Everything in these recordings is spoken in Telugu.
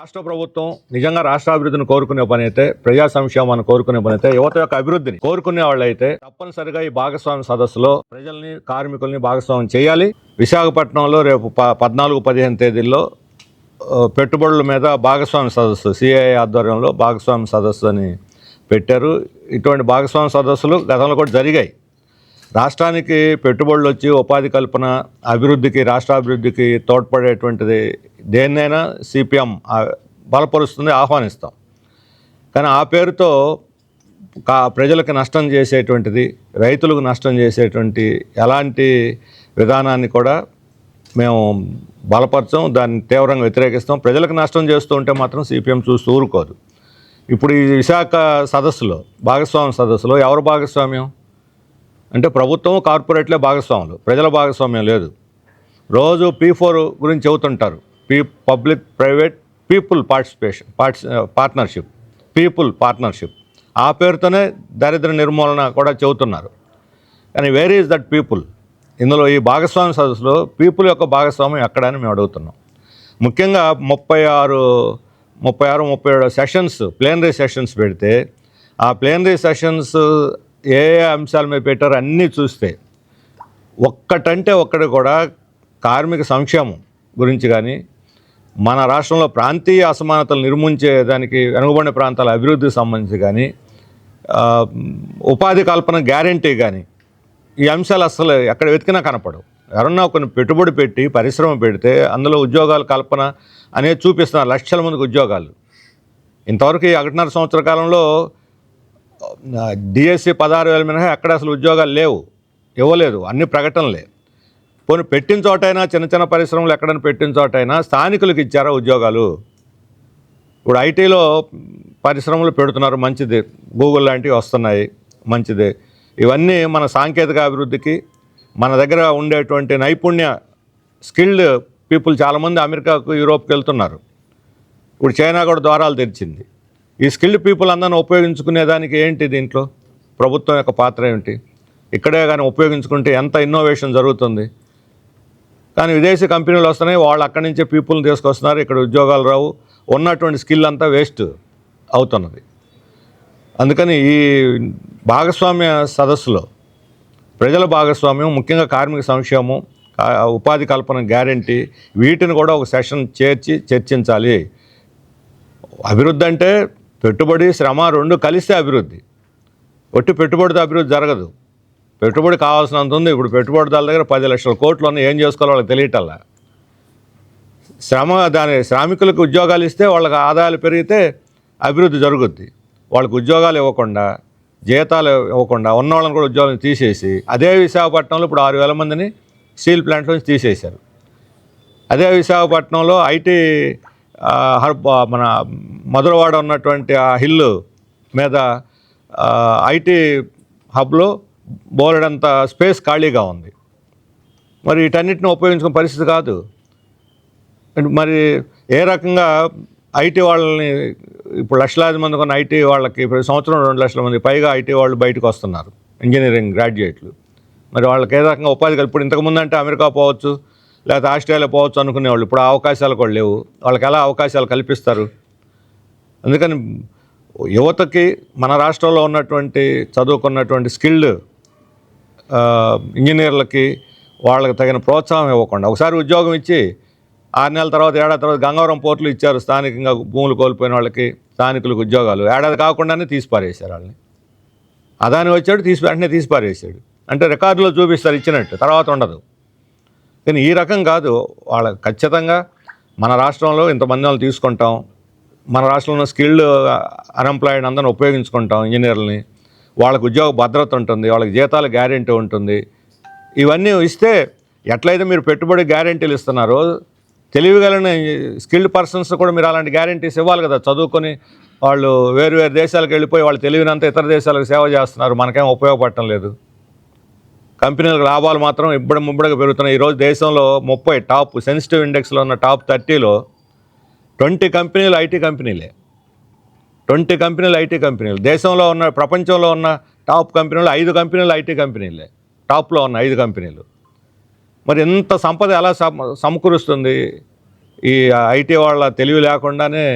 రాష్ట్ర ప్రభుత్వం నిజంగా రాష్ట్ర అభివృద్ధిని కోరుకునే పని అయితే ప్రజా సంక్షేమాన్ని కోరుకునే పని అయితే యువత యొక్క అభివృద్ధిని కోరుకునే వాళ్ళైతే తప్పనిసరిగా ఈ భాగస్వామి సదస్సులో ప్రజల్ని కార్మికుల్ని భాగస్వామ్యం చేయాలి. విశాఖపట్నంలో రేపు ప- పద్నాలుగు పదిహేను తేదీల్లో పెట్టుబడుల మీద భాగస్వామి సదస్సు సిఐ ఆధ్వర్యంలో భాగస్వామి సదస్సు అని పెట్టారు. ఇటువంటి భాగస్వామి సదస్సులు గతంలో కూడా జరిగాయి. రాష్ట్రానికి పెట్టుబడులు వచ్చి ఉపాధి కల్పన అభివృద్ధికి రాష్ట్రాభివృద్ధికి తోడ్పడేటువంటిది దేన్నైనా సిపిఎం బలపరుస్తుంది ఆహ్వానిస్తాం. కానీ ఆ పేరుతో కా ప్రజలకు నష్టం చేసేటువంటిది రైతులకు నష్టం చేసేటువంటి ఎలాంటి విధానాన్ని కూడా మేము బలపరచం దాన్ని తీవ్రంగా వ్యతిరేకిస్తాం. ప్రజలకు నష్టం చేస్తూ ఉంటే మాత్రం సిపిఎం చూస్తూ ఊరుకోదు. ఇప్పుడు ఈ విశాఖ సదస్సులో భాగస్వామ్య సదస్సులో ఎవరు భాగస్వామ్యం? అంటే ప్రభుత్వం కార్పొరేట్లే భాగస్వాములు. ప్రజల భాగస్వామ్యం లేదు. రోజు పీ ఫోర్ గురించి చెబుతుంటారు. P public private people participation parts partnership. People partnership. ఆ పేరుతోనే దారిద్ర నిర్మూలన కూడా చెబుతున్నారు. కానీ వేర్ ఈజ్ దట్ పీపుల్? ఇందులో ఈ భాగస్వామ్య సదస్సులో పీపుల్ యొక్క భాగస్వామ్యం ఎక్కడని మేము అడుగుతున్నాం. ముఖ్యంగా ముప్పై ఆరు ముప్పై ఆరు ముప్పై ఏడు సెషన్స్ ప్లేనరీ సెషన్స్ పెడితే ఆ ప్లేనరీ సెషన్స్ ఏ ఏ అంశాల మీద పెట్టారో అన్నీ చూస్తే ఒక్కటంటే ఒక్కటి కూడా కార్మిక సంక్షేమం గురించి కానీ మన రాష్ట్రంలో ప్రాంతీయ అసమానతలు నిర్మించేదానికి వెనుకబడిన ప్రాంతాల అభివృద్ధికి సంబంధించి కానీ ఉపాధి కల్పన గ్యారంటీ కానీ ఈ అంశాలు అసలు ఎక్కడ వెతికినా కనపడవు. ఎవరన్నా కొన్ని పెట్టుబడి పెట్టి పరిశ్రమ పెడితే అందులో ఉద్యోగాల కల్పన అనేది చూపిస్తున్నారు లక్షల మందికి ఉద్యోగాలు. ఇంతవరకు ఈ ఒకటిన్నర సంవత్సర కాలంలో డిఎస్సి పదహారు వేల మినహా ఎక్కడ అసలు ఉద్యోగాలు లేవు ఇవ్వలేదు అన్ని ప్రకటనలే. పోనీ పెట్టిన చోటైనా చిన్న చిన్న పరిశ్రమలు ఎక్కడైనా పెట్టిన చోటైనా స్థానికులకు ఇచ్చారా ఉద్యోగాలు? ఇప్పుడు ఐటీలో పరిశ్రమలు పెడుతున్నారు మంచిది. గూగుల్ లాంటివి వస్తున్నాయి మంచిది. ఇవన్నీ మన సాంకేతిక అభివృద్ధికి మన దగ్గర ఉండేటువంటి నైపుణ్య స్కిల్డ్ పీపుల్ చాలామంది అమెరికాకు యూరోప్కి వెళ్తున్నారు. ఇప్పుడు చైనా కూడా ద్వారాలు తెరిచింది. ఈ స్కిల్డ్ పీపుల్ అందరిని ఉపయోగించుకునేదానికి ఏంటి దీంట్లో? ప్రభుత్వం యొక్క పాత్ర ఏమిటి? ఇక్కడే కానీ ఉపయోగించుకుంటే ఎంత ఇన్నోవేషన్ జరుగుతుంది? కానీ విదేశీ కంపెనీలు వస్తున్నాయి వాళ్ళు అక్కడి నుంచే పీపుల్ని తీసుకొస్తున్నారు ఇక్కడ ఉద్యోగాలు రావు. ఉన్నటువంటి స్కిల్ అంతా వేస్ట్ అవుతున్నది. అందుకని ఈ భాగస్వామ్య సదస్సులో ప్రజల భాగస్వామ్యం ముఖ్యంగా కార్మిక సంక్షేమం ఉపాధి కల్పన గ్యారంటీ వీటిని కూడా ఒక సెషన్ చేర్చి చర్చించాలి. అభివృద్ధి అంటే పెట్టుబడి శ్రమ రెండు కలిస్తే అభివృద్ధి. ఒట్టి పెట్టుబడితో అభివృద్ధి జరగదు. పెట్టుబడి కావాల్సినంత ఉంది. ఇప్పుడు పెట్టుబడిదారుల దగ్గర పది లక్షల కోట్లు ఉన్నాయి. ఏం చేసుకోవాలో వాళ్ళకి తెలియటల్లా. శ్రమ దాని శ్రామికులకు ఉద్యోగాలు ఇస్తే వాళ్ళకి ఆదాయాలు పెరిగితే అభివృద్ధి జరుగుద్ది. వాళ్ళకి ఉద్యోగాలు ఇవ్వకుండా జీతాలు ఇవ్వకుండా ఉన్న వాళ్ళని కూడా ఉద్యోగాలు తీసేసి అదే విశాఖపట్నంలో ఇప్పుడు ఆరు వేల మందిని స్టీల్ ప్లాంట్ నుంచి తీసేశారు. అదే విశాఖపట్నంలో ఐటీ హర్ మన మధురవాడ ఉన్నటువంటి ఆ హిల్ మీద ఐటీ హబ్లో బోలెడంత స్పేస్ ఖాళీగా ఉంది. మరి వీటన్నిటిని ఉపయోగించుకునే పరిస్థితి కాదు. మరి ఏ రకంగా ఐటీ వాళ్ళని ఇప్పుడు లక్షలాది మంది కొన్ని ఐటీ వాళ్ళకి ప్రతి సంవత్సరం రెండు లక్షల మంది పైగా ఐటీ వాళ్ళు బయటకు వస్తున్నారు ఇంజనీరింగ్ గ్రాడ్యుయేట్లు. మరి వాళ్ళకి ఏ రకంగా ఉపాధి కలిపి ఇప్పుడు ఇంతకుముందు అంటే అమెరికా పోవచ్చు లేకపోతే ఆస్ట్రేలియా పోవచ్చు అనుకునేవాళ్ళు. ఇప్పుడు ఆ అవకాశాలు కూడా లేవు. వాళ్ళకి ఎలా అవకాశాలు కల్పిస్తారు? అందుకని యువతకి మన రాష్ట్రంలో ఉన్నటువంటి చదువుకున్నటువంటి స్కిల్డ్ ఇంజనీర్లకి వాళ్ళకి తగిన ప్రోత్సాహం ఇవ్వకుండా. ఒకసారి ఉద్యోగం ఇచ్చి ఆరు నెలల తర్వాత ఏడాది తర్వాత గంగవరం పోర్టులు ఇచ్చారు. స్థానికంగా భూములు కోల్పోయిన వాళ్ళకి స్థానికులకు ఉద్యోగాలు. ఏడాది కాకుండానే తీసిపారేశారు వాళ్ళని. అదాని వచ్చాడు తీసి వెంటనే తీసిపారేసాడు అంటే రికార్డులో చూపిస్తారు ఇచ్చినట్టు. తర్వాత ఉండదు. కానీ ఈ రకం కాదు. వాళ్ళ ఖచ్చితంగా మన రాష్ట్రంలో ఇంతమంది వాళ్ళు తీసుకుంటాం. మన రాష్ట్రంలో స్కిల్డ్ అన్ఎంప్లాయిడ్ అందరిని ఉపయోగించుకుంటాం ఇంజనీర్లని. వాళ్ళకు ఉద్యోగ భద్రత ఉంటుంది. వాళ్ళకి జీతాల గ్యారెంటీ ఉంటుంది. ఇవన్నీ ఇస్తే ఎట్లయితే మీరు పెట్టుబడి గ్యారెంటీలు ఇస్తున్నారో తెలివిగలిగిన స్కిల్డ్ పర్సన్స్ కూడా మీరు అలాంటి గ్యారెంటీస్ ఇవ్వాలి కదా. చదువుకొని వాళ్ళు వేరు వేరు దేశాలకు వెళ్ళిపోయి వాళ్ళు తెలివినంత ఇతర దేశాలకు సేవ చేస్తున్నారు. మనకేం ఉపయోగపడటం లేదు. కంపెనీలకు లాభాలు మాత్రం ఇబ్బడి ముబ్బడిగా పెరుగుతున్నాయి. ఈరోజు దేశంలో ముప్పై టాప్ సెన్సిటివ్ ఇండెక్స్లో ఉన్న టాప్ థర్టీలో ట్వంటీ కంపెనీలు ఐటీ కంపెనీలే. ట్వంటీ కంపెనీలు ఐటీ కంపెనీలు. దేశంలో ఉన్న ప్రపంచంలో ఉన్న టాప్ కంపెనీలు ఐదు కంపెనీలు ఐటీ కంపెనీలే. టాప్లో ఉన్న ఐదు కంపెనీలు. మరి ఎంత సంపద ఎలా సమ సమకూరుస్తుంది? ఈ ఐటీ వాళ్ళ తెలివి లేకుండానే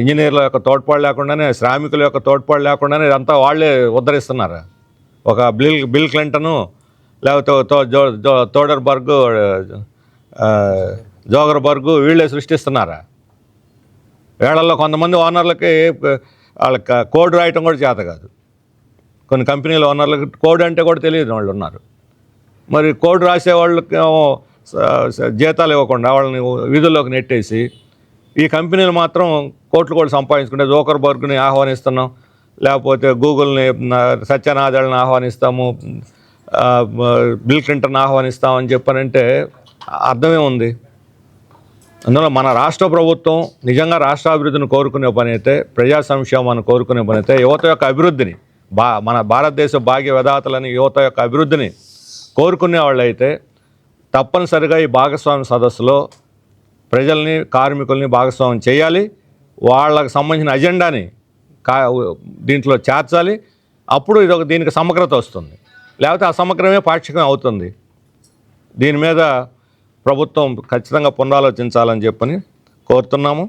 ఇంజనీర్ల యొక్క తోడ్పాటు లేకుండానే శ్రామికుల యొక్క తోడ్పాటు లేకుండానే ఇదంతా వాళ్ళే ఉద్ధరిస్తున్నారు? ఒక బిల్ బిల్ క్లింటను లేకపోతే తో- జో- జో- తోడర్బర్గ్ జోగర్బర్గ్ వీళ్ళే సృష్టిస్తున్నారా? వీళ్ళల్లో కొంతమంది ఓనర్లకి వాళ్ళ కోడ్ రాయటం కూడా చేత కాదు. కొన్ని కంపెనీల ఓనర్లకి కోడ్ అంటే కూడా తెలియదు వాళ్ళు ఉన్నారు. మరి కోడ్ రాసే వాళ్ళకి జీతాలు ఇవ్వకుండా వాళ్ళని వీధుల్లోకి నెట్టేసి ఈ కంపెనీలు మాత్రం కోట్లు కూడా సంపాదించుకుంటే జోకర్ బర్గ్ని ఆహ్వానిస్తున్నాం. లేకపోతే గూగుల్ని న- ఆహ్వానిస్తాము బిల్ క్లింటన్ ఆహ్వానిస్తామని చెప్పానంటే అర్థమే ఉంది. అందులో మన రాష్ట్ర ప్రభుత్వం నిజంగా రాష్ట్ర అభివృద్ధిని కోరుకునే పని అయితే ప్రజా సంక్షేమాన్ని కోరుకునే పని అయితే యువత యొక్క అభివృద్ధిని బా మన భారతదేశ భాగ్య విధాతలని యువత యొక్క అభివృద్ధిని కోరుకునే వాళ్ళైతే తప్పనిసరిగా ఈ భాగస్వామ్య సదస్సులో ప్రజల్ని కార్మికుల్ని భాగస్వామ్యం చేయాలి. వాళ్ళకు సంబంధించిన అజెండాని కా దీంట్లో చేర్చాలి. అప్పుడు ఇది ఒక దీనికి సమగ్రత వస్తుంది. లేకపోతే ఆ సమగ్రమే పాక్షికం అవుతుంది. దీని మీద ప్రభుత్వం ఖచ్చితంగా పునరాలోచించాలని చెప్పని కోరుతున్నాము.